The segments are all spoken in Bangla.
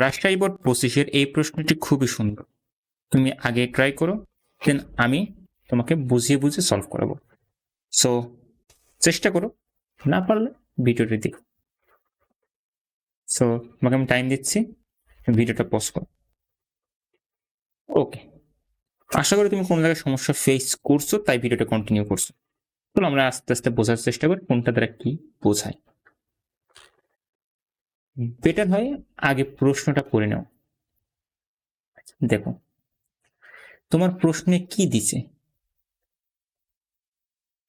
রাজশাহী বোর্ড পঁচিশের এই প্রশ্নটি খুবই সুন্দর। তুমি আগে ট্রাই করো দেন আমি তোমাকে বুঝিয়ে বুঝিয়ে সলভ করাবো। সো চেষ্টা করো, না পারলে ভিডিওটি দেখো। সো তোমাকে আমি টাইম দিচ্ছি, ভিডিওটা পজ করো। ওকে আশা করি তুমি কোনো জায়গায় সমস্যা ফেস করছ, তাই ভিডিওটা কন্টিনিউ করছ। চলো আমরা আস্তে আস্তে বোঝার চেষ্টা করি, কোনটা দ্বারা কি বোঝায়। বেটার হয় আগে প্রশ্নটা করে নাও। দেখো, তোমার প্রশ্নে কি দিছে?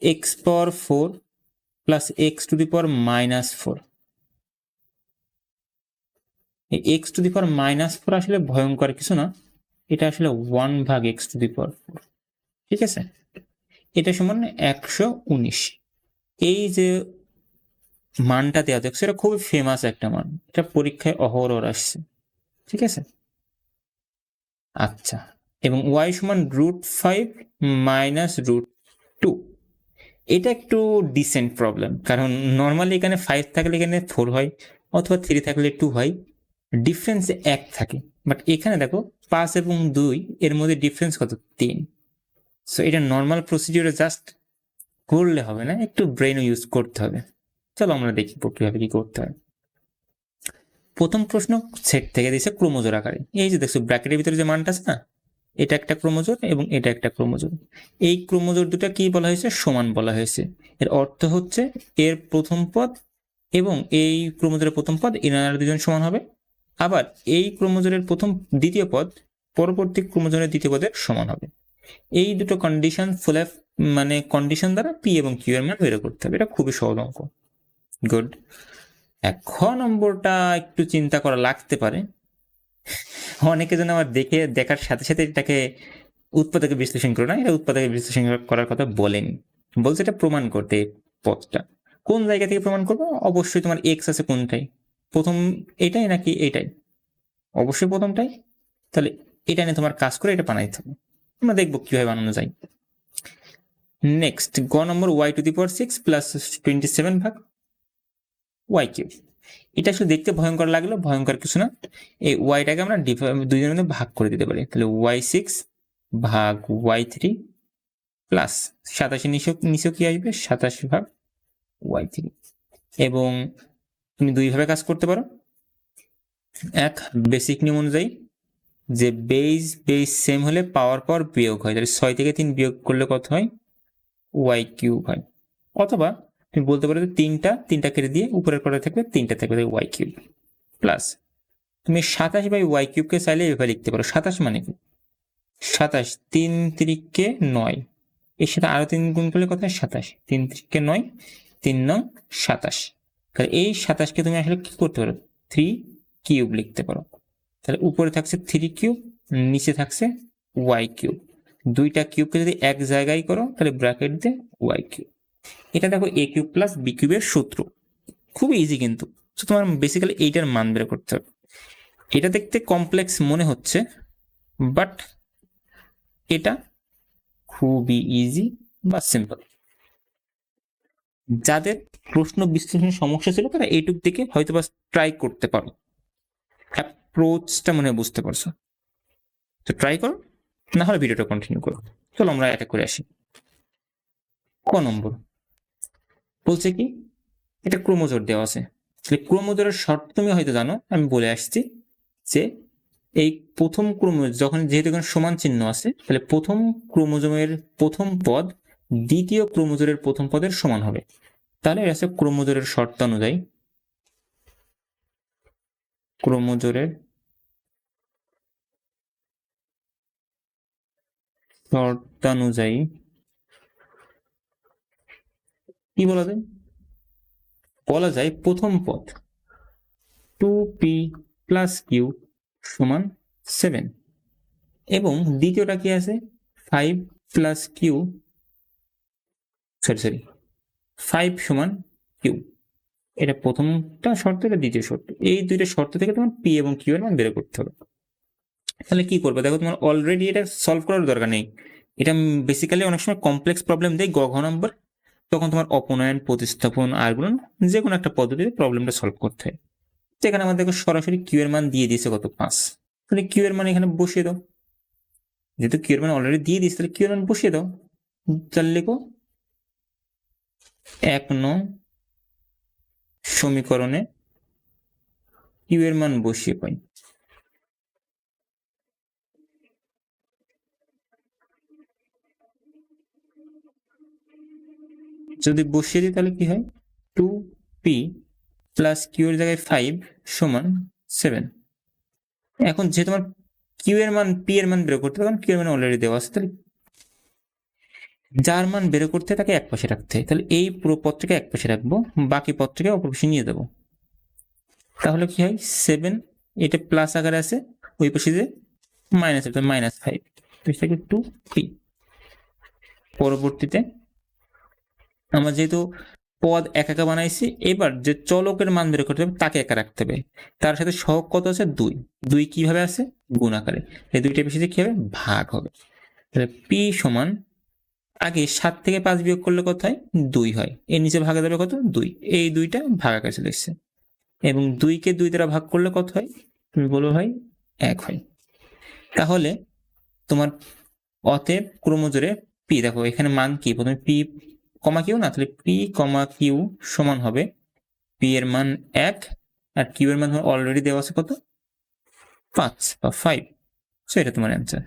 X power four plus X to the power minus four X to the power minus four আসলে ভয়ঙ্কর কিছু না, এটা আসলে ওয়ান ভাগ X to the power four ঠিক আছে? এটা সমান একশো উনিশ। এই যে মানটা দেওয়া দেখছ এটা খুবই ফেমাস একটা মান। এটা পরীক্ষায় অহরহ আসছে। ঠিক আছে? আচ্ছা। এবং ওয়াই সমান root five minus root two এটা একটু ডিসেন্ট প্রবলেম কারণ নর্মালি এখানে ফাইভ থাকলে এখানে ফোর হয়, অথবা থ্রি থাকলে টু হয়। ডিফারেন্স এক থাকে। বাট এখানে দেখো, পাঁচ এবং দুই, এর মধ্যে ডিফারেন্স কত? তিন। সো এটা নর্মাল প্রসিডিওরে জাস্ট করলে হবে না, একটু ব্রেন ইউজ করতে হবে। চলো আমরা দেখি কীভাবে কি করতে হয়। প্রথম প্রশ্ন সেট থেকে দিয়েছে ক্রোমোজোর আকারে। এই যে দেখছ, ব্র্যাকেটের ভিতরে যে মানটা আছে না, এটা একটা ক্রোমোজোর এবং এটা একটা ক্রোমোজোর। এই ক্রোমোজোর দুটো কি বলা হয়েছে? সমান বলা হয়েছে। এর অর্থ হচ্ছে এর প্রথম পদ এবং এই ক্রোমোজোরের প্রথম পদ এনারা দুজন সমান হবে। আবার এই ক্রোমোজোরের প্রথম দ্বিতীয় পদ, পরবর্তী ক্রোমোজোরের দ্বিতীয় পদের সমান হবে। এই দুটো কন্ডিশন ফুল মানে কন্ডিশন দ্বারা পি এবং কিউ এর মান বের করতে হবে। এটা খুবই সহজ অঙ্ক। গুড এখন নম্বরটা একটু চিন্তা করা লাগতে পারে। অনেকে যেন আমার দেখে, দেখার সাথে সাথে এটাকে উৎপাদকে বিশ্লেষণ করো না, এটা উৎপাদকে বিশ্লেষণ করার কথা বলেন। বলছে এটা প্রমাণ করতে পথটা। কোন জায়গা থেকে প্রমাণ করব? অবশ্যই তোমার এক্স আছে কোনটাই প্রথম এটাই নাকি এটাই? অবশ্যই প্রথমটাই? তাহলে এটা নিয়ে তোমার কাজ করে এটা বানাইতে হবে। আমরা দেখব কীভাবে বানানো যায়। নেক্সট গ নম্বর Y to the power six plus twenty seven ভাগ ওয়াই কিউব এটা শুধু দেখতে ভয়ঙ্কর লাগল ভয়ঙ্কর কিছু না। এই ওয়াইটাকে আমরা দুইজনের মধ্যে ভাগ করে দিতে পারি। তাহলে ওয়াই সিক্স ভাগ ওয়াই থ্রি প্লাস সাতাশি নিচেও নিচেও কি আসবে, সাতাশি ভাগ ওয়াই থ্রি এবং তুমি দুইভাবে কাজ করতে পারো। এক বেসিক নিয়ম অনুযায়ী যে বেস বেস সেম হলে পাওয়ার পাওয়ার বিয়োগ হয়। তাহলে ছয় থেকে তিন বিয়োগ করলে কত হয়? ওয়াই কিউব হয়। অথবা বলতে পারো তিনটা তিনটা কেটে দিয়ে উপরের কটা থাকবে, তিনটা থাকবে ওয়াই কিউব প্লাস তুমি সাতাশ বাই ওয়াই কিউবকে চাইলে এভাবে লিখতে পারো। সাতাশ মানে কি? সাতাশ তিন তিরিককে নয়। এর সাথে আরও তিন গুণ করলে কত সাতাশ। তিন তিরিককে নয়, তিন নং সাতাশ। তাহলে এই সাতাশকে তুমি আসলে কি করতে পারো? থ্রি কিউব লিখতে পারো। তাহলে উপরে থাকছে থ্রি কিউব নিচে থাকছে ওয়াই কিউব দুইটা কিউবকে যদি এক জায়গায় করো, তাহলে ব্র্যাকেট দিয়ে ওয়াই কিউব এটা দেখো এ কিউব প্লাস বি কিউবের সূত্র। খুবই ইজি কিন্তু। তো তোমার বেসিক্যালি এইটার মান বের করতে হবে। এটা দেখতে কমপ্লেক্স মনে হচ্ছে বাট এটা খুবই ইজি বা সিম্পল যাদের প্রশ্ন বিশ্লেষণের সমস্যা ছিল, তারা এইটুক দিকে হয়তো বা ট্রাই করতে পারো। অ্যাপ্রোচটা মনে বুঝতে পারছ। তো ট্রাই করো, না হলে ভিডিওটা কন্টিনিউ করো। চলো আমরা এটা করে আসি। ক নম্বর? বলছে কি? এটা ক্রোমোজোর দেওয়া আছে। তাহলে ক্রোমোজোরের শর্ত তুমি হয়তো জানো, আমি বলে আসছি যে এই প্রথম ক্রোমোজ, যখন যেহেতু এখানে সমান চিহ্ন আছে, তাহলে প্রথম ক্রোমোজোমের প্রথম পদ দ্বিতীয় ক্রোমোজোরের প্রথম পদের সমান হবে। তাহলে এটা হচ্ছে ক্রোমোজোরের শর্ত অনুযায়ী ক্রোমোজোরের শর্তানুযায়ী কি বলা যায়? বলা যায় প্রথম পদ। টু পি প্লাস কিউ সমান সেভেন এবং দ্বিতীয়টা কি আছে? Five plus Q sorry sorry five সমান কিউ এটা প্রথমটা শর্ত, এটা দ্বিতীয় শর্ত। এই দুইটা শর্ত থেকে তোমার পি এবং কিউ এর মান বের করতে হবে। তাহলে কি করবে? দেখো তোমার অলরেডি এটা সলভ করার দরকার নেই। এটা বেসিক্যালি অনেক সময় কমপ্লেক্স প্রবলেম দেয়, গ, ঘ নম্বর তখন তোমার অপনয়ন, প্রতিস্থাপন আরগুলো যে কোনো একটা পদ্ধতিতে প্রবলেমটা সলভ করতে হয়। তো এখানে আমাদেরকে সরাসরি কিউ এর মান দিয়ে দিয়েছে কত পাঁচ। তাহলে কিউ এর মান এখানে বসিয়ে দাও। যেহেতু কিউ এর মান অলরেডি দিয়ে দিয়েছে, তাহলে কিউ এর মান বসিয়ে দাও। তাহলে লেখো এক নং সমীকরণে কিউ এর মান বসিয়ে পাই যদি বসিয়ে দিই তাহলে কি হয়? টু পি প্লাস কিউ এর জায়গায় ফাইভ সমান সেভেন এখন যেহেতু আমার কিউ এর মান পি এর মান বের করতে তখন কিউ এর মান অলরেডি দেওয়া আছে, তাহলে যার মান বের করতে তাকে এক পাশে রাখতে হয়। তাহলে এই পুরো পত্রকে এক পাশে রাখব, বাকি পত্রকে অপর পাশে নিয়ে দেবো। তাহলে কি হয়? সেভেন এটা প্লাস আকারে আছে, ওই পাশে যে minus minus five two P পরবর্তীতে আমরা যেহেতু পদ এক একা বানাইছি, এবার যে চলকের মান বের করতে হবে, তাকে একা রাখতে হবে। তার সাথে সহগ কত আছে? দুই। দুই কীভাবে আছে? গুণ আকারে। এই দুইটা বেশি কি হবে ভাগ হবে। তাহলে পি সমান, আগে সাত থেকে পাঁচ বিয়োগ করলে কত হয়? দুই হয়। এর নিচে ভাগে দেবে কত? দুই। এই দুইটা ভাগ আকারে চলে এসছে। এবং দুইকে দুই দ্বারা ভাগ করলে কত হয়? তুমি বলো ভাই, এক হয়। তাহলে তোমার অতএব ক্রমজোরে পি দেখো, এখানে মান কি? প্রথমে পি কমা কিউ না? তাহলে পি কমা কিউ সমান হবে পি এর মান এক আর কিউ এর মান অলরেডি দেওয়া আছে কত? পাঁচ বা ফাইভ সো এটা তোমার অ্যান্সার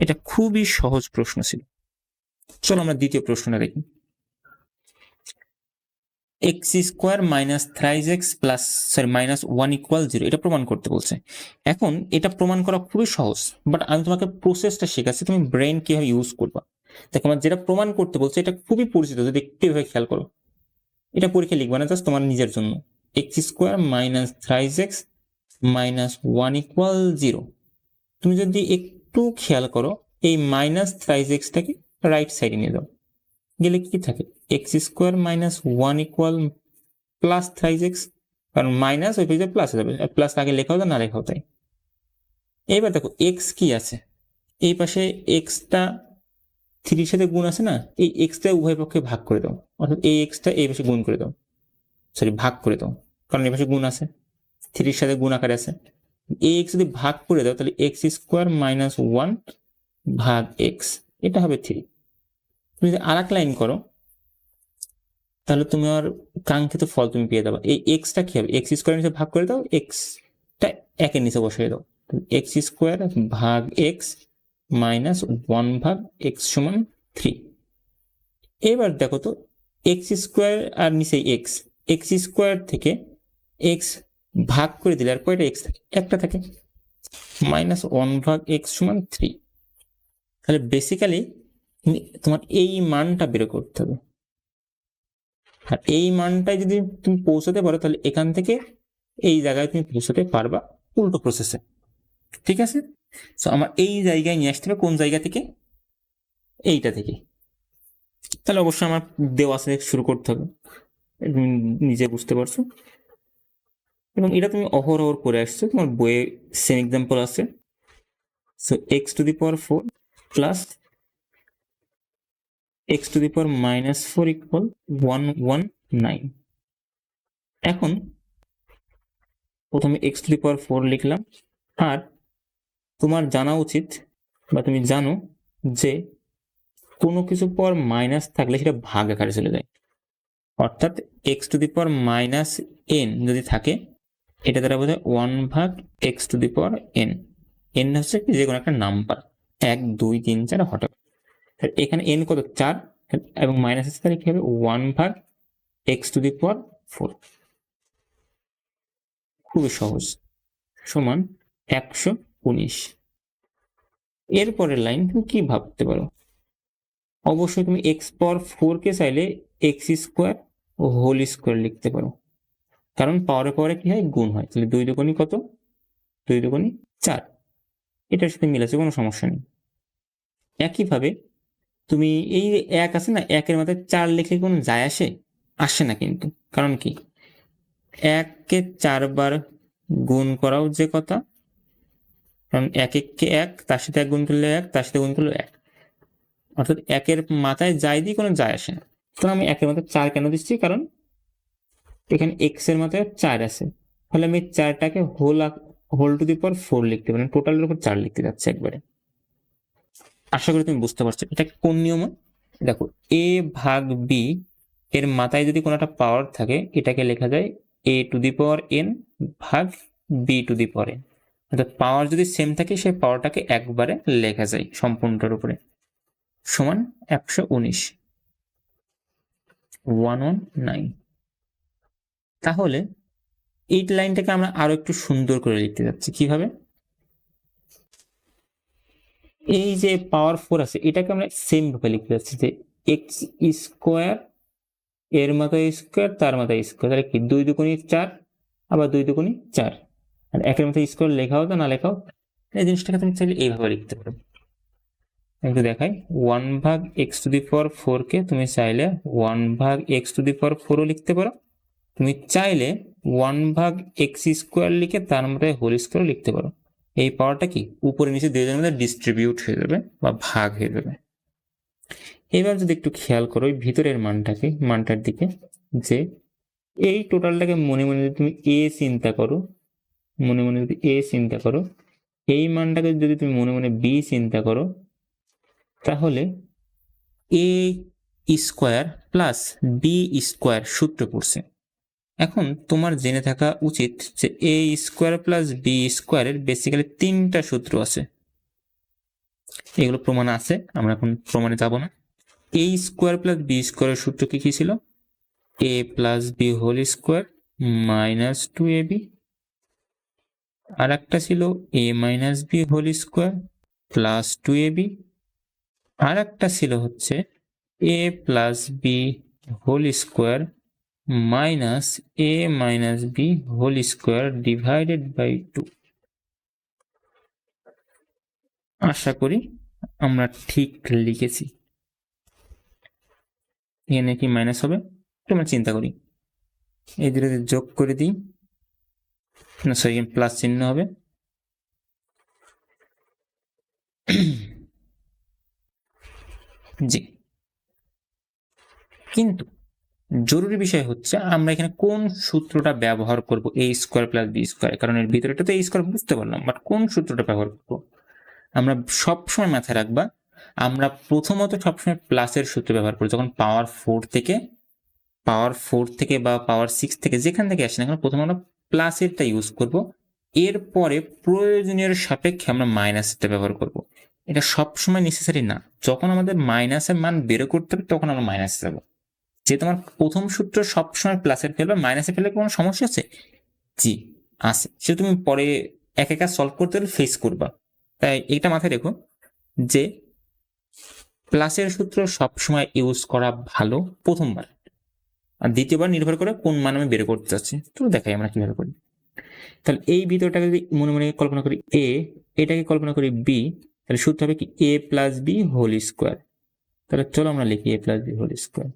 এটা খুবই সহজ প্রশ্ন ছিল। চলো আমরা দ্বিতীয় প্রশ্নটা দেখি। X square minus thrice X plus sorry minus one equal zero এটা প্রমাণ করতে বলছে। এখন এটা প্রমাণ করা খুবই সহজ বাট আমি তোমাকে প্রসেসটা শেখাচ্ছি। তুমি ব্রেন কীভাবে ইউজ করবা? দেখো আমার যেটা প্রমাণ করতে বলছে, এটা খুবই পরিচিত, যদি একটু এভাবে খেয়াল করো। এটা পরীক্ষা লিখবা না জাস্ট তোমার নিজের জন্য। X square minus thrice X minus one equal zero তুমি যদি একটু খেয়াল করো, এই মাইনাস থ্রাইজ এক্সটাকে রাইট সাইডে নিয়ে দাও গেলে কি থাকে? X square minus one equal plus thrice X কারণ মাইনাস ওই পেজে প্লাস যাবে। প্লাস আগে লেখাও যায় না লেখাও তাই এইবার দেখো এক্স কি আছে? এই পাশে এক্সটা থ্রির সাথে গুণ আছে না, এই এক্সটা উভয় পক্ষে ভাগ করে দাও। অর্থাৎ এই এক্সটা এই পাশে গুণ করে দাও। সরি ভাগ করে দাও। কারণ এই পাশে গুণ আছে। থ্রির সাথে গুণ আকারে আছে। এই এক্স যদি ভাগ করে দাও, তাহলে এক্স স্কোয়ার মাইনাস ওয়ান ভাগ এক্স এটা হবে থ্রি তুমি যদি আর লাইন করো, তাহলে তুমি আর কাঙ্ক্ষিত ফল তুমি পেয়ে যাবে। এই এক্সটা কি হবে? এক্স স্কোয়ার নিচে ভাগ করে দাও এক্সটা একের নিচে বসিয়ে দাও। এক্স স্কোয়ার ভাগ এক্স মাইনাস ওয়ান ভাগ এক্স সমান থ্রি। এবার দেখো তো, এক্স স্কোয়ার আর নিচে এক্স। এক্স স্কোয়ার থেকে এক্স ভাগ করে দিলে আর কয়টা এক্স থাকে? একটা থাকে। মাইনাস ওয়ান ভাগ এক্স সমান থ্রি। তাহলে বেসিক্যালি তোমার এই মানটা বের করতে হবে। আর এই মানটাই যদি তুমি পৌঁছাতে পারো, তাহলে এখান থেকে এই জায়গায় তুমি পৌঁছাতে পারবা উল্টো প্রসেসে ঠিক আছে? তো আমার এই জায়গায় নিয়ে আসতে হবে, কোন জায়গা থেকে? এইটা থেকে। তাহলে অবশ্যই আমার দেওয়া আছে, শুরু করতে হবে। নিজে বুঝতে পারছ। এবং এটা তুমি অহরহর করে আসছো। তোমার বইয়ে সেম এক্সাম্পল আছে। So X to the power four plus X to the power minus four equal one one nine এখন প্রথমে X to the power four লিখলাম। আর তোমার জানা উচিত বা তুমি জানো যে কোনো কিছু পর মাইনাস থাকলে সেটা ভাগ আকারে চলে যায়। অর্থাৎ এক্স টু দি পর মাইনাস এন যদি থাকে, এটা দ্বারা বোঝায় ওয়ান ভাগ এক্স টু দি পর এন এন হচ্ছে যে কোনো একটা নাম্বার। এক, দুই, তিন, চার, হঠাৎ। এখানে এন কত? চার। এবং মাইনাস আছে তাহলে কি হবে? ওয়ান ভাগ x to the power four খুবই সহজ। সমান একশো উনিশ। এরপরের লাইন তুমি কি ভাবতে পারো? অবশ্যই তুমি এক্স পাওয়ার ফোর কে চাইলে এক্স স্কোয়ার ও হোল স্কোয়ার লিখতে পারো। কারণ পাওয়ারে পাওয়ারে কি হয়? গুণ হয়। তাহলে দুই দুগুণই কত? দুই দুগুণই চার। এটার সাথে মিলাচ্ছে কোনো সমস্যা নেই। একইভাবে তুমি এই এক আছে না, একের মাথায় চার লিখলে কোনো যায় আসে? আসে না কিন্তু। কারণ কি? এককে চারবার গুণ করাও যে কথা কারণ এক এককে এক, তার সাথে এক গুণ করলে এক, তার সাথে গুণ করলে এক। অর্থাৎ একের মাথায় যাই দিই কোনো যায় আসে না। তো আমি একের মাথায় চার কেন দিচ্ছি? কারণ এখানে এক্সের মাথায় চার আছে। তাহলে আমি চারটাকে whole whole to the power four লিখতে পারি। টোটালের উপর চার লিখতে যাচ্ছে একবারে। আশা করি তুমি বুঝতে পারছ। এটা কোন নিয়ম? দেখো এ ভাগ বি এর মাথায় যদি কোনো একটা পাওয়ার থাকে, এটাকে লেখা যায় A to the power N ভাগ B to the power N অর্থাৎ পাওয়ার যদি সেম থাকে, সেই পাওয়ারটাকে একবারে লেখা যায় সম্পূর্ণটার উপরে। সমান একশো উনিশ। ওয়ান ওয়ান নাইন তাহলে এই লাইনটাকে আমরা আরও একটু সুন্দর করে লিখতে যাচ্ছি। কীভাবে? এই যে পাওয়ার ফোর আছে, এটাকে আমরা সেম ভাবে লিখতে যাচ্ছি যে এক্স স্কোয়ার এর মাথায় স্কোয়ার তার মাথায় স্কোয়ার তাহলে কি? দুই দুগুণি চার, আবার দুই দুগুণি চার। আর একের মাথায় স্কোয়ার লেখাও তো না লেখাও এই জিনিসটাকে তুমি চাইলে এইভাবে লিখতে পারো। একটু দেখাই। ওয়ান ভাগ এক্স টু দি পাওয়ার ফোরকে তুমি চাইলে ওয়ান ভাগ এক্স টু দি পাওয়ার ফোরও লিখতে পারো। তুমি চাইলে ওয়ান ভাগ এক্স স্কোয়ার লিখে তার মধ্যে হোল স্কোয়ার লিখতে পারো। এই পাওয়ারটা কি? উপরে নিচে দুজনের মধ্যে ডিস্ট্রিবিউট হয়ে যাবে বা ভাগ হয়ে যাবে। এবার যদি একটু খেয়াল করো ওই ভিতরের মানটাকে, মানটার দিকে, যে এই টোটালটাকে মনে মনে তুমি এ চিন্তা করো মনে মনে যদি এ চিন্তা করো, এই মানটাকে যদি তুমি মনে মনে বি চিন্তা করো, তাহলে A square plus B square সূত্র পড়ছে। এখন তোমার জেনে থাকা উচিত যে এ স্কোয়ার প্লাস বি স্কোয়ারের বেসিক্যালি তিনটা সূত্র আছে। এগুলো প্রমাণ আছে, আমরা এখন প্রমাণে যাব না। এ স্কোয়ার প্লাস বি স্কোয়ারের সূত্র কি কি ছিল? A plus B whole square minus two A B আর একটা ছিল A minus B whole square plus two A B আর একটা ছিল হচ্ছে A plus B whole square minus A minus B whole square divided by two আশা করি আমরা ঠিক লিখেছি। এখানে কি মাইনাস হবে? একটু আমরা চিন্তা করি। এই দুটো যোগ করে দিই। না সরি প্লাস চিহ্ন হবে জি। কিন্তু জরুরি বিষয় হচ্ছে, আমরা এখানে কোন সূত্রটা ব্যবহার করব A square plus B square কারণ এর ভিতরেটা তো এই স্কোয়ার বুঝতে পারলাম বাট কোন সূত্রটা ব্যবহার করব? আমরা সবসময় মাথায় রাখবা, আমরা প্রথমত সবসময় প্লাসের সূত্র ব্যবহার করি, যখন পাওয়ার ফোর থেকে পাওয়ার ফোর থেকে বা পাওয়ার সিক্স থেকে যেখান থেকে আসে না কেন, প্রথমে আমরা প্লাসেরটা ইউজ করব। এরপরে প্রয়োজনীয় সাপেক্ষে আমরা মাইনাসেরটা ব্যবহার করব। এটা সবসময় নেসেসারি না। যখন আমাদের মাইনাসের মান বেরো করতে হবে, তখন আমরা মাইনাসে যাব। যে তোমার প্রথম সূত্র সবসময় প্লাসের ফেলবে মাইনাসে ফেলে কোনো সমস্যা আছে? জি, আছে। সে তুমি পরে এক একা সলভ করতে হলে ফেস করবা। তাই এটা মাথায় রেখো যে প্লাসের সূত্র সবসময় ইউজ করা ভালো প্রথমবার। আর দ্বিতীয়বার নির্ভর করে কোন মান আমি বের করতে চাচ্ছি তো দেখাই আমরা কীভাবে করি। তাহলে এই ভিতরটাকে যদি মনে মনে কল্পনা করি এ এটাকে কল্পনা করি বি তাহলে সূত্র হবে কি A plus B whole square তাহলে চলো আমরা লিখি A plus B whole square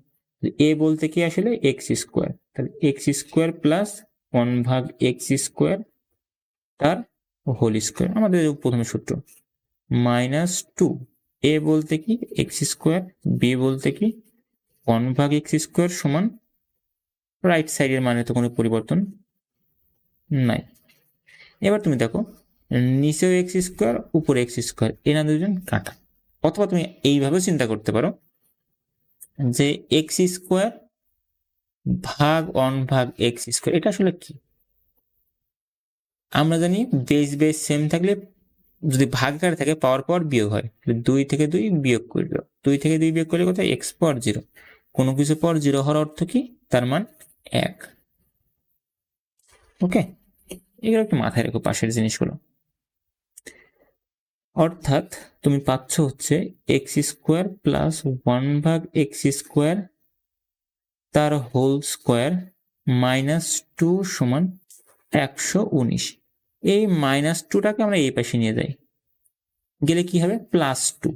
A বলতে কি আসলে এক্স স্কোয়ার তাহলে এক্স স্কোয়ার প্লাস ওয়ান ভাগ এক্স স্কোয়ার তার হোল স্কোয়ার আমাদের প্রথমে সূত্র। মাইনাস টু এ বলতে কি এক্স স্কোয়ার বি বলতে কি ওয়ান ভাগ এক্স স্কোয়ার সমান রাইট সাইডের মানে তো কোনো পরিবর্তন নাই। এবার তুমি দেখো, নিচেও এক্স স্কোয়ার উপরে এক্স স্কোয়ার এনা দুজন কাটা। অথবা তুমি এইভাবে চিন্তা করতে পারো যে এক্স স্কোয়ার ভাগ অন ভাগ এক্স স্কোয়ার এটা আসলে কি? আমরা জানি বেস বেস সেম থাকলে যদি ভাগ ভাগকার থাকে পাওয়ার পাওয়ার বিয়োগ হয় দুই থেকে দুই বিয়োগ করল দুই থেকে দুই বিয়োগ করলে কোথায় এক্স পাওয়ার জিরো কোনো কিছু পর জিরো হওয়ার অর্থ কি? তার মান এক। ওকে এগুলো একটু মাথায় রেখো পাশের জিনিসগুলো? অর্থাৎ তুমি পাচ্ছ হচ্ছে এক্স স্কোয়ার প্লাস ওয়ান ভাগ এক্স স্কোয়ার তার হোল স্কোয়ার মাইনাস টু সমান একশো উনিশ। এই মাইনাস টুটাকে আমরা এই পাশে নিয়ে যাই। গেলে কি হবে? প্লাস টু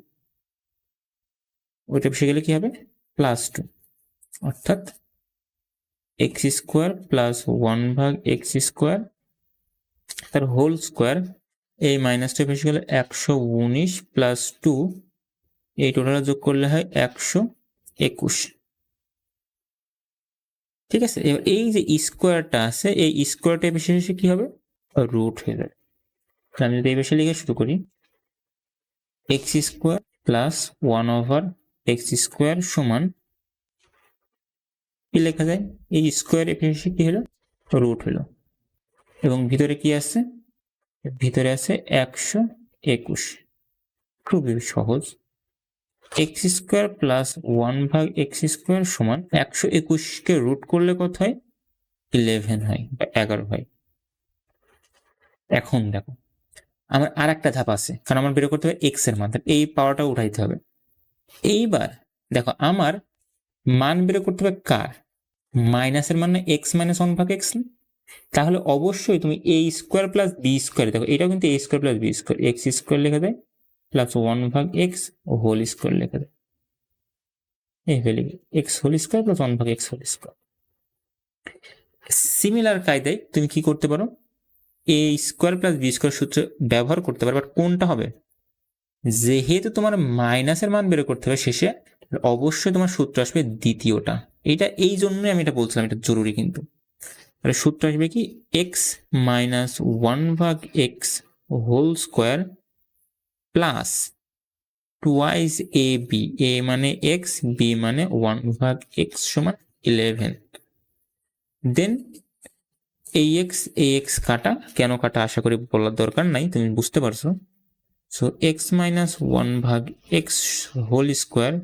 ওইটা পাশে গেলে কি হবে? প্লাস টু অর্থাৎ এক্স স্কোয়ার প্লাস ওয়ান ভাগ এক্স স্কোয়ার, তার হোল স্কোয়ার, এই মাইনাসটা বেশি গেলে একশো উনিশ প্লাস টু, এই টোটাল যোগ করলে হয় একশো একুশ। ঠিক আছে, এবার এই যে স্কোয়ারটা আছে, এই স্কোয়ারটা বেশি শেষে কি হবে? রুট হয়ে যাবে। আমি যদি এই বেশি লিখে শুরু করি, X square plus one over X square সমান কি লেখা যায়? এই স্কোয়ার এসে কি হলো? রুট হলো। এবং ভিতরে কি আছে? ভিতরে আছে একশো একুশ। খুবই সহজ। এক্স স্কোয়ার প্লাস ওয়ান ভাগ এক্স স্কোয়ার সমান একশো একুশকে রুট করলে কত হয়? ইলেভেন হয় বা এগারো হয়। এখন দেখো, আমার আর একটা ধাপ আছে, কারণ আমার বের করতে হবে এক্সের মান। এই পাওয়ারটা উঠাইতে হবে। এইবার দেখো, আমার মান বের করতে হবে কার? মাইনাসের মান না এক্স মাইনাস ওয়ান ভাগ এক্স তাহলে অবশ্যই তুমি A square plus B square দেখো এটাও কিন্তু A square plus B square X square লেখা দেয় প্লাস ওয়ান ভাগ এক্স ও হোল স্কোয়ার লেখা দেয় এই লিখে X whole square plus one ভাগ এক্স হোল স্কোয়ার সিমিলার কায়দায় তুমি কি করতে পারো? A square plus B square সূত্র ব্যবহার করতে পারো বাট কোনটা হবে? যেহেতু তোমার মাইনাসের মান বের করতে হবে শেষে অবশ্যই তোমার সূত্র আসবে দ্বিতীয়টা। এটা এই জন্যই আমি এটা বলছিলাম, এটা জরুরি কিন্তু। তাহলে সূত্র আসবে কি? এক্স মাইনাস ওয়ান ভাগ X whole square plus twice A B A মানে এক্স বি মানে ওয়ান ভাগ এক্স সমান ইলেভেন দেন এই এক্স এই এক্স কাটা, কেন কাটা আশা করি বলার দরকার নাই, তুমি বুঝতে পারছ? সো এক্স মাইনাস ওয়ান ভাগ X whole square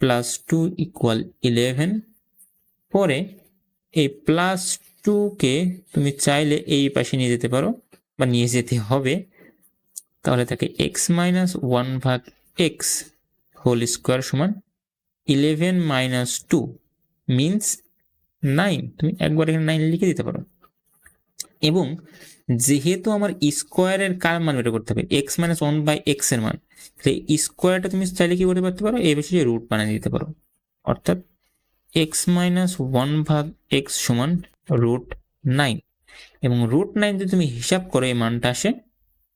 plus two equal eleven পরে এই প্লাস টুকে তুমি চাইলে এই পাশে নিয়ে যেতে পারো বা নিয়ে যেতে হবে। তাহলে থাকে এক্স মাইনাস ওয়ান ভাগ এক্স হোল স্কোয়ার সমান eleven minus two means nine তুমি একবার এখানে নাইন লিখে দিতে পারো। এবং যেহেতু আমার স্কোয়ারের কার মান বের করতে হবে এক্স মাইনাস ওয়ান বাই এক্সের মান তাহলে স্কোয়ারটা তুমি চাইলে কি করতে পারতে পারো? এ বেশি রুট বানিয়ে দিতে পারো। অর্থাৎ এক্স মাইনাস ওয়ান ভাগ এক্স সমান রুট নাইন এবং রুট নাইন যদি তুমি হিসাব করো, এই মানটা আসে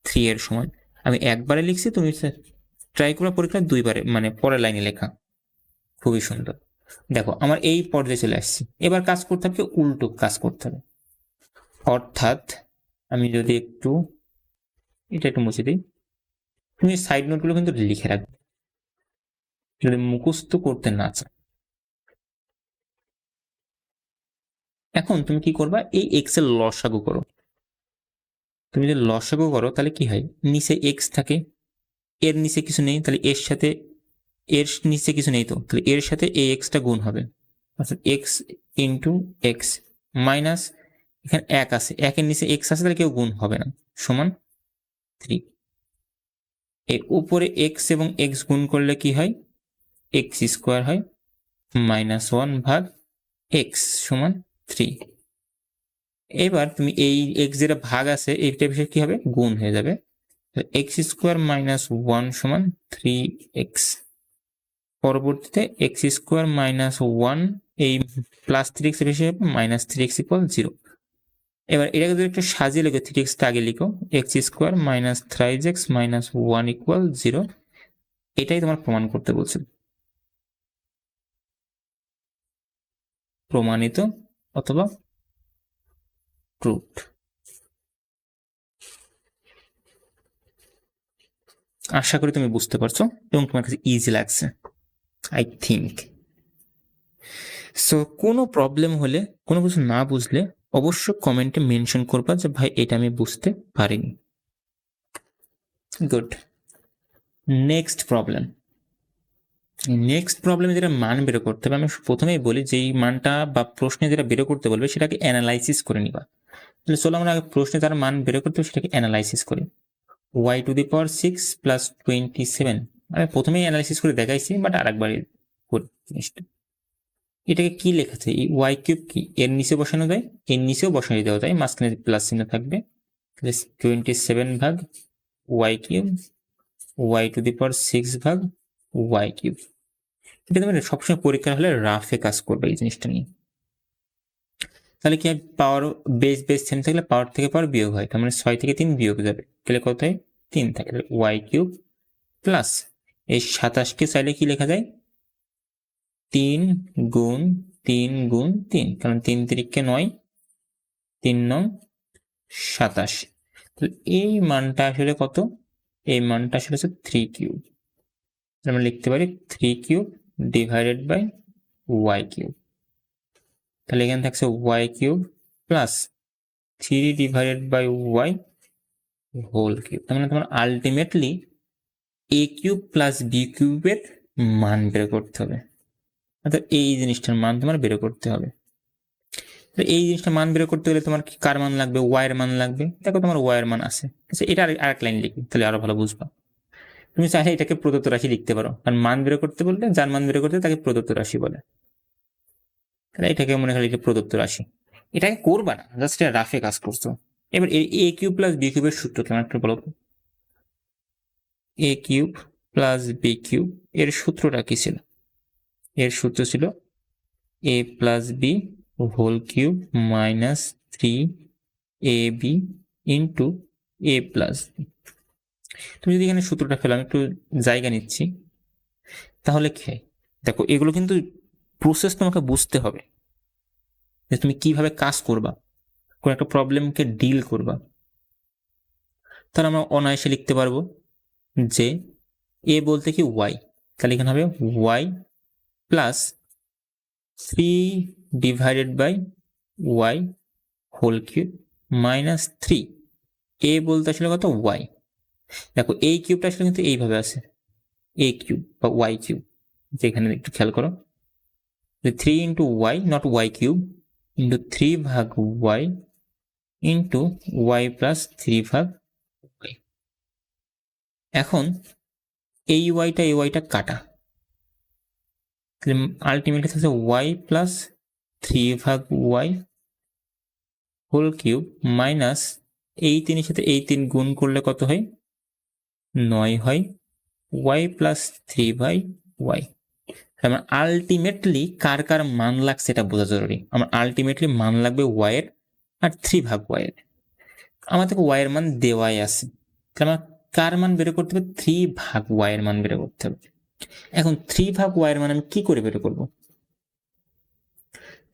থ্রি এর সমান। আমি একবারে লিখছি, তুমি ট্রাই করা পরীক্ষা দুইবারে মানে পরের লাইনে লেখা। খুবই সুন্দর। দেখো, আমার এই পর্যায়ে চলে আসছি। এবার কাজ করতে হবে উল্টো কাজ করতে হবে। অর্থাৎ আমি যদি একটু, এটা একটু মুছে দিই। তুমি সাইড নোটগুলো কিন্তু লিখে রাখবে যদি মুখস্থ করতে না চাও এখন তুমি কি করবা? এই এক্সের লসাগু করো। তুমি যদি লসাগু করো, তাহলে কি হয়? নিচে এক্স থাকে, এর নিচে কিছু নেই, তাহলে এর সাথে, এর নিচে কিছু নেই তো? তাহলে এর সাথে এই এক্সটা গুণ হবে। অর্থাৎ এক্স ইন্টু এক্স মাইনাস এখানে এক আছে। একের নিচে এক্স আছে, তাহলে কেউ গুণ হবে না। সমান থ্রি এর উপরে এক্স এবং এক্স গুণ করলে কি হয়? এক্স স্কোয়ার হয় মাইনাস ওয়ান ভাগ এক্স সমান থ্রি এবার তুমি এই এক্স যেটা ভাগ আছে এইটা বিষয়ে কি হবে? গুণ হয়ে যাবে। এক্স স্কোয়ার মাইনাস ওয়ান সমান থ্রি এক্স পরবর্তীতে এক্স স্কোয়ার মাইনাস ওয়ান এই প্লাস থ্রি এক্স হবে minus three X equal zero এবার এটাকে যদি একটু সাজিয়ে লিখো থ্রি এক্সটা আগে লিখো X square minus thrice X minus one equal zero এটাই তোমার প্রমাণ করতে বলছে। প্রমাণিত অথবা ট্রুথ আশা করি তুমি বুঝতে পারছ এবং তোমার কাছে ইজি লাগছে আই থিঙ্ক সো কোনো প্রবলেম হলে, কোনো কিছু না বুঝলে অবশ্য কমেন্টে মেনশন করবা যে, ভাই, এটা আমি বুঝতে পারিনি। গুড নেক্সট প্রবলেম নেক্সট প্রবলেমে যেটা মান বের করতে হবে, আমি প্রথমেই বলি যে, এই মানটা বা প্রশ্নে যেটা বের করতে বলবে, সেটাকে অ্যানালাইসিস করে নিবা। তাহলে চলো আমরা প্রশ্নে তার মান বের করতে হবে, সেটাকে অ্যানালাইসিস করি। Y to the power six plus twenty seven আমি প্রথমেই অ্যানালাইসিস করে দেখাইছি বাট আরেকবারই করি জিনিসটা। এটাকে কি লেখাছে? এই ওয়াই কিউব কি? এর নিচে বসানো যায়? এর নিচেও বসানো দেওয়া যায় মাঝখানে প্লাস চিহ্ন থাকবে টোয়েন্টি সেভেন ভাগ Y cube Y to the power six ভাগ ওয়াই কিউব এটা তুমি সবসময় পরীক্ষা হলে রাফে কাজ করবে এই জিনিসটা নিয়ে। তাহলে কি পাওয়ার বেস বেস সেম থাকলে পাওয়ার থেকে পাওয়ার বিয়োগ হয়? তার মানে ছয় থেকে তিন বিয়োগ যাবে। তাহলে কত হয়? তিন থাকে। ওয়াই কিউব প্লাস এই সাতাশকে চাইলে কি লেখা যায়? তিন গুণ তিন গুণ তিন। কারণ তিন তিরিককে নয়, তিন নং সাতাশ। তো এই মানটা আসলে কত? এই মানটা আসলে হচ্ছে থ্রি কিউব। আমরা লিখতে পারি three cube divided by Y cube. তাহলে এখানে থাকছে Y cube plus three divided by Y whole cube. তার মানে তোমার ultimately A cube plus B কিউবের মান বের করতে হবে। অর্থাৎ এই জিনিসটার মান তোমার বের করতে হবে। এই জিনিসটা মান বের করতে গেলে তোমার কি কার মান লাগবে? ওয়াই এর মান লাগবে। দেখো তোমার ওয়াই এর মান আছে। আচ্ছা এটা আর- আরেক লাইন লিখি, তাহলে আরও ভালো বুঝবা। তুমি চাইলে এটাকে প্রদত্ত রাশি লিখতে পারো। কারণ মান বের করতে বললে, যার মান বের করতে তাকে প্রদত্ত রাশি বলে। তাহলে এটাকে মনে এটা প্রদত্ত রাশি। এটাকে করবা না জাস্ট এটা রাফে কাজ করছ। এবার এ কিউব প্লাস বি কিউবের সূত্র কেমন একটা বলো? A cube plus B cube এর সূত্রটা কি ছিল? এর সূত্র ছিল A plus B whole cube minus three A B into A plus B তুমি যদি এখানে সূত্রটা ফেলাম একটু জায়গা নিচ্ছি। তাহলে কি হয়? দেখো, এগুলো কিন্তু প্রসেস তোমাকে বুঝতে হবে যে তুমি কীভাবে কাজ করবা, কোন একটা প্রবলেমকে ডিল করবা। তাহলে আমরা অনায়াসে লিখতে পারব যে এ বলতে কি ওয়াই তাহলে এখানে হবে Y plus three divided by Y whole cube minus three A বলতে আসলে কত? ওয়াই দেখো এই কিউবটা আসলে কিন্তু এইভাবে আছে। এ কিউব বা ওয়াই কিউব যেখানে একটু খেয়াল করো। Three into Y not Y cube into three ভাগ Y into Y plus three ভাগ এখন, এই ওয়াইটা এই ওয়াইটা কাটা। আলটিমেটলি থাকছে ওয়াই প্লাস থ্রি ভাগ ওয়াই হোল কিউব মাইনাস এই তিনের সাথে এই তিন গুণ করলে কত হয়? নয় হয় Y plus three by Y আমার আলটিমেটলি কার কার মান লাগছে এটা বোঝা জরুরি। আমার আলটিমেটলি মান লাগবে ওয়াইয়ের আর থ্রি ভাগ ওয়াইয়ের থেকে ওয়াইয়ের মান দেওয়াই আছে। তাহলে আমার কার মান বের করতে হবে? থ্রি ভাগ ওয়াইয়ের মান বের করতে হবে। এখন থ্রি ভাগ ওয়াইয়ের মানে আমি কি করে বের করব?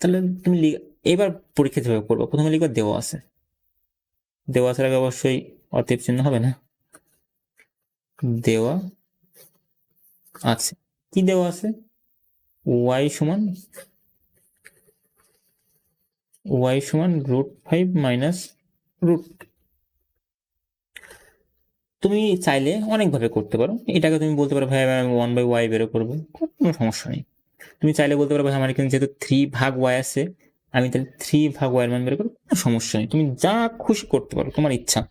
তাহলে তুমি এবার পরীক্ষা যেভাবে করব। প্রথমে লিখবে দেওয়া আছে। দেওয়া আসার আগে অবশ্যই অতীব চিহ্ন হবে না। দেওয়া আছে। কি দেওয়া আছে? ওয়াই সমান ওয়াই সমান রুট ফাইভ মাইনাস রুট তুমি চাইলে অনেকভাবে করতে পারো। এটাকে তুমি বলতে পারো, ভাই, আমি ওয়ান বাই ওয়াই বেরো করব। কোনো সমস্যা নেই। তুমি চাইলে বলতে পারো, ভাই, আমার এখানে যেহেতু থ্রি ভাগ ওয়াই আছে, আমি তাহলে থ্রি ভাগ ওয়াইয়ের মান বের করব। কোনো সমস্যা নেই। তুমি যা খুশি করতে পারো, তোমার ইচ্ছা।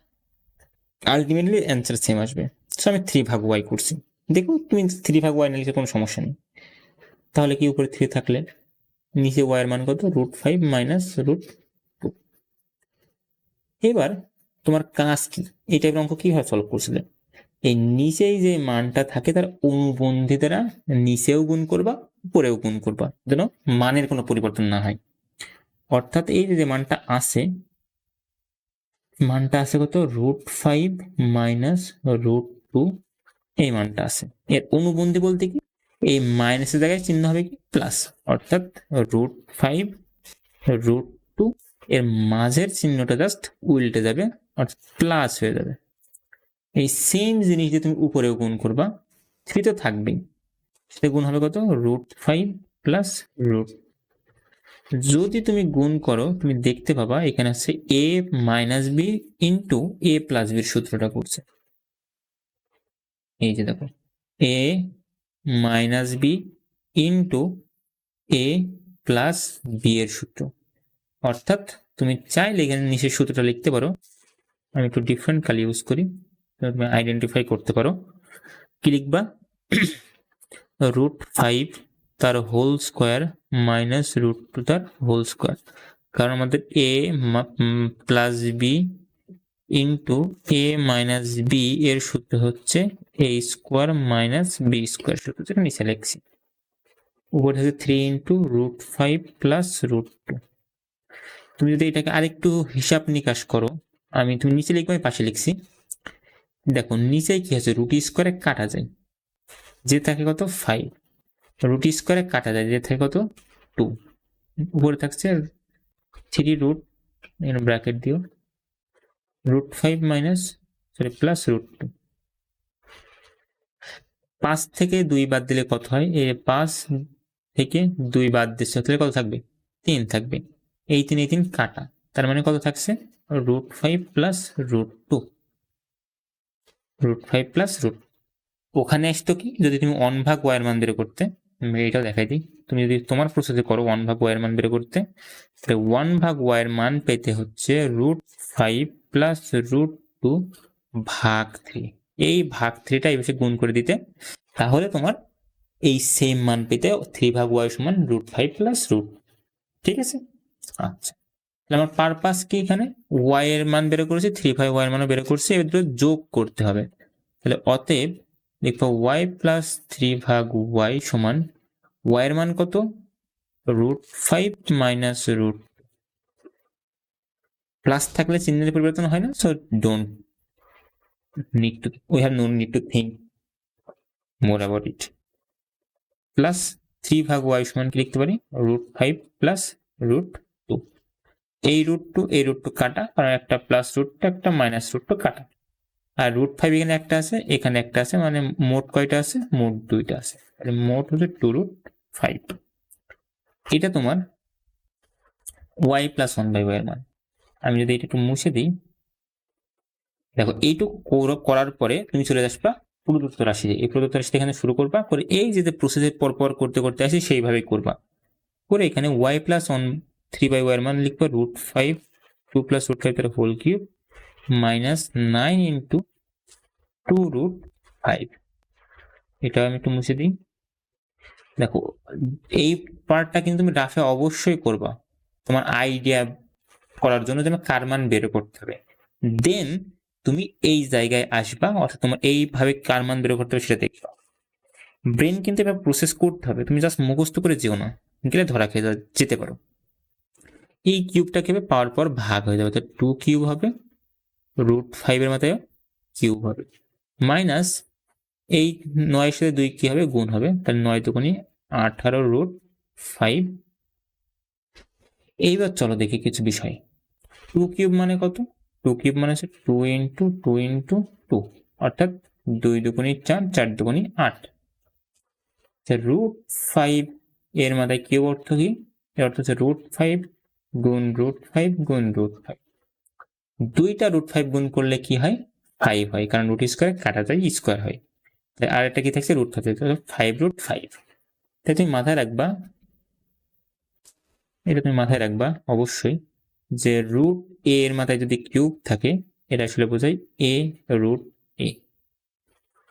আলটিমেটলি অ্যান্সার সেম আসবে। সো আমি থ্রি ভাগ ওয়াই করছি। দেখো তুমি থ্রি ভাগ ওয়াই নিলে কোনো সমস্যা নেই। তাহলে কি উপরে থ্রি থাকলে? নিচে ওয়াইয়ের মান কত? Root five minus root two এবার তোমার কাজ কি? এই টাইপের অঙ্ক কীভাবে সলভ করছিলে? এই নিচেই যে মানটা থাকে তার অনুবন্ধী দ্বারা নিচেও গুণ করবা, উপরেও গুণ করবা, যেন মানের কোনো পরিবর্তন না হয়। অর্থাৎ এই যে মানটা আছে মানটা আছে কত? Root five minus root two এই মানটা আছে। এর অনুবন্ধী বলতে কি? এই মাইনাসের জায়গায় চিহ্ন হবে কি? প্লাস অর্থাৎ রুট ফাইভ রুট টু এর মাঝের চিহ্নটা জাস্ট উল্টে যাবে অর্থাৎ প্লাস হয়ে যাবে। এই সেম জিনিস যে তুমি উপরেও গুণ করবা থ্রি তো থাকবেই। সেটা গুণ হবে কত? রুট ফাইভ প্লাস রুট যদি তুমি গুণ করো, তুমি দেখতে পাবা এখানে আছে A minus B into A plus বির সূত্রটা করছে। এই যে দেখো A minus B into A plus B এর সূত্র। অর্থাৎ তুমি চাইলে এখানে নিচের সূত্রটা লিখতে পারো আমি একটু ডিফারেন্ট কালি ইউজ করি তুমি আইডেন্টিফাই করতে পারো। কি লিখবা রুট ফাইভ তার whole square minus root two তার হোল স্কোয়ার কারণ আমাদের A plus B into A minus B এর সূত্র হচ্ছে A square minus B square সূত্র, যেটা নিচে লিখছি। উপরে হচ্ছে three into root five plus root two তুমি যদি এটাকে আরেকটু হিসাব নিকাশ করো আমি তুমি নিচে লিখব পাশে লিখছি। দেখো নিচে কি আছে? রুটি স্কোয়ারে কাটা যায়। যে থাকে কত? ফাইভ রুটি স্কোয়ারে কাটা যায়। যে থাকে কত? টু উপরে থাকছে থ্রি রুট ব্র্যাকেট দিও। Root five minus sorry plus root two পাঁচ থেকে দুই বাদ দিলে কত হয়? এ পাঁচ থেকে দুই বাদ দিচ্ছে, তাহলে কত থাকবে? তিন থাকবে। এই তিন এই তিন কাটা। তার মানে কত থাকছে? Root five plus root two root five plus root ওখানে আসতো কি? যদি তুমি ওয়ান ভাগ ওয়ার মান বের করতে, আমি এটাও দেখাই দিই। তুমি যদি তোমার প্রসেসে করো ওয়ান ভাগ ওয়ার মান বের করতে, তাহলে ওয়ান ভাগ ওয়ার মান পেতে হচ্ছে root five plus root two ভাগ থ্রি এই ভাগ থ্রিটা এই বেশি গুণ করে দিতে, তাহলে তোমার এই সেম মান পেতে থ্রি ভাগ ওয়াই সমান রুট ফাইভ প্লাস রুট ঠিক আছে? আচ্ছা। তাহলে আমার পারপাস কি এখানে? ওয়াই এর মান বের করেছি থ্রি ফাইভ ওয়াই এর মানও বের করছি দুটো যোগ করতে হবে। তাহলে অতএব দেখব ওয়াই প্লাস থ্রি ভাগ ওয়াই সমান ওয়াই এর মান কত? Root five minus root plus থাকলে চিহ্নের পরিবর্তন হয় না? So don't need to we have no need to think more about it plus three ভাগ ওয়াই সমান কি লিখতে পারি? রুট ফাইভ প্লাস রুট এই রুট টু এই রুট টু কাটা, আর একটা প্লাস রুট টু একটা মাইনাস রুট টু কাটা। আর রুট ফাইভ এখানে একটা আছে, এখানে একটা আছে মানে মোট কয়টা আছে? মোট দুইটা আছে। মোট হচ্ছে টু রুট ফাইভ এটা তোমার Y plus one by Y এর মান। আমি যদি এটা একটু মুছে দিই, দেখো এইটুকু কর- করার পরে তুমি চলে আসবা প্রদত্ত রাশি এই প্রদত্ত রাশি এখানে শুরু করবা, করে এই যে প্রসেসের পর পর করতে করতে আসি, সেইভাবেই করবা। করে এখানে Y plus one three by Y এর মান লিখবা root five two plus root five তার whole cube minus nine into two root five এটা আমি একটু মুছে দিই। দেখো, এই পার্টটা কিন্তু তুমি রাফে অবশ্যই করবা। তোমার আইডিয়া করার জন্য তোমার কার মান বের করতে হবে। দেন তুমি এই জায়গায় আসবা, অর্থাৎ তোমার এইভাবে কার মান বের করতে হবে সেটা দেখবা ব্রেন কিন্তু এবার প্রসেস করতে হবে। তুমি জাস্ট মুখস্থ করে যেও না। গেলে ধরা খেয়ে যেতে পারো। এই কিউবটা কেবে পাওয়ার পর ভাগ হয়ে যাবে, তো টু কিউব হবে রুট ফাইভের মাথায় কিউব হবে মাইনাস এই নয়ের সাথে দুই কি হবে, গুণ হবে, তাহলে নয় দুগুণি আঠারো রুট ফাইভ এইবার চলো দেখি কিছু বিষয়। টু কিউব মানে কত? টু কিউব মানে হচ্ছে two into two into two অর্থাৎ দুই দুগুণি চার চার দুগুণি আট। রুট ফাইভ এর মাথায় কিউব অর্থ কি? এর অর্থ হচ্ছে রুট ফাইভ গুণ রুট ফাইভ গুণ রুট ফাইভ দুইটা রুট ফাইভ গুণ করলে কি হয়? ফাইভ হয়, কারণ রুট স্কোয়ার কাটা যায় স্কোয়ার হয়। তাই আর একটা কি থাকছে? রুট থাকছে ফাইভ রুট ফাইভ তাই তুমি মাথায় রাখবা, এটা তুমি মাথায় রাখবা অবশ্যই, যে রুট এ এর মাথায় যদি কিউব থাকে, এটা আসলে বোঝায় এ রুট এ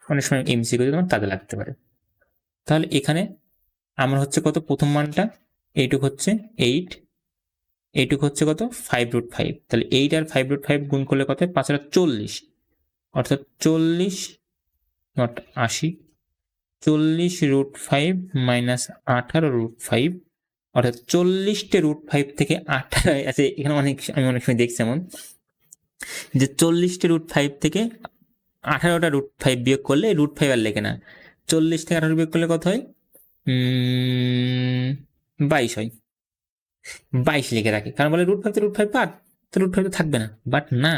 অনেক সময় এমসিকিউ তোমার কাজে লাগতে পারে। তাহলে এখানে আমার হচ্ছে কত? প্রথম মানটা, এইটুক হচ্ছে এইট এইটুক হচ্ছে কত? ফাইভ রুট ফাইভ তাহলে এইট আর ফাইভ রুট ফাইভ গুণ করলে কত? পাঁচ হাজার চল্লিশ। অর্থাৎ চল্লিশ নট আশি। চল্লিশ রুট ফাইভ মাইনাস আঠারো রুট ফাইভ অর্থাৎ চল্লিশটা রুট ফাইভ থেকে আঠারো আছে, এখানে অনেক আমি অনেক সময় দেখছি এমন। যে চল্লিশটা রুট ফাইভ থেকে আঠারোটা রুট ফাইভ বিয়োগ করলে রুট ফাইভ আর লেখে না। চল্লিশ থেকে আঠারো বিয়োগ করলে কত হয়? বাইশ হয়। বাইশ লিখে রাখে। কারণ বলে রুট ফাইভ তো রুট ফাইভ তো রুট ফাইভ তো থাকবে না। বাট না,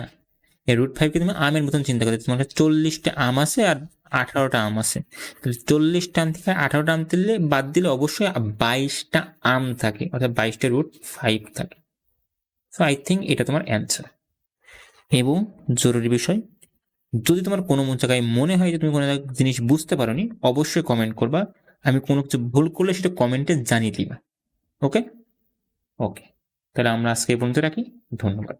এই রুট ফাইভকে তুমি আমের মতন চিন্তা করতে তোমার কাছে চল্লিশটা আম আছে আর আঠারোটা আম আছে। তাহলে চল্লিশটা আম থেকে আঠারোটা আম দিলে, বাদ দিলে অবশ্যই বাইশটা আম থাকে, অর্থাৎ বাইশটা রুট ফাইভ থাকে। সো আই থিঙ্ক এটা তোমার অ্যান্সার এবং জরুরি বিষয়, যদি তোমার কোনো মন জায়গায় মনে হয় যে তুমি কোনো জিনিস বুঝতে পারোনি, অবশ্যই কমেন্ট করবা। আমি কোনো কিছু ভুল করলে সেটা কমেন্টে জানিয়ে দিবা। ওকে ওকে তাহলে আমরা আজকে এই পর্যন্ত রাখি। ধন্যবাদ।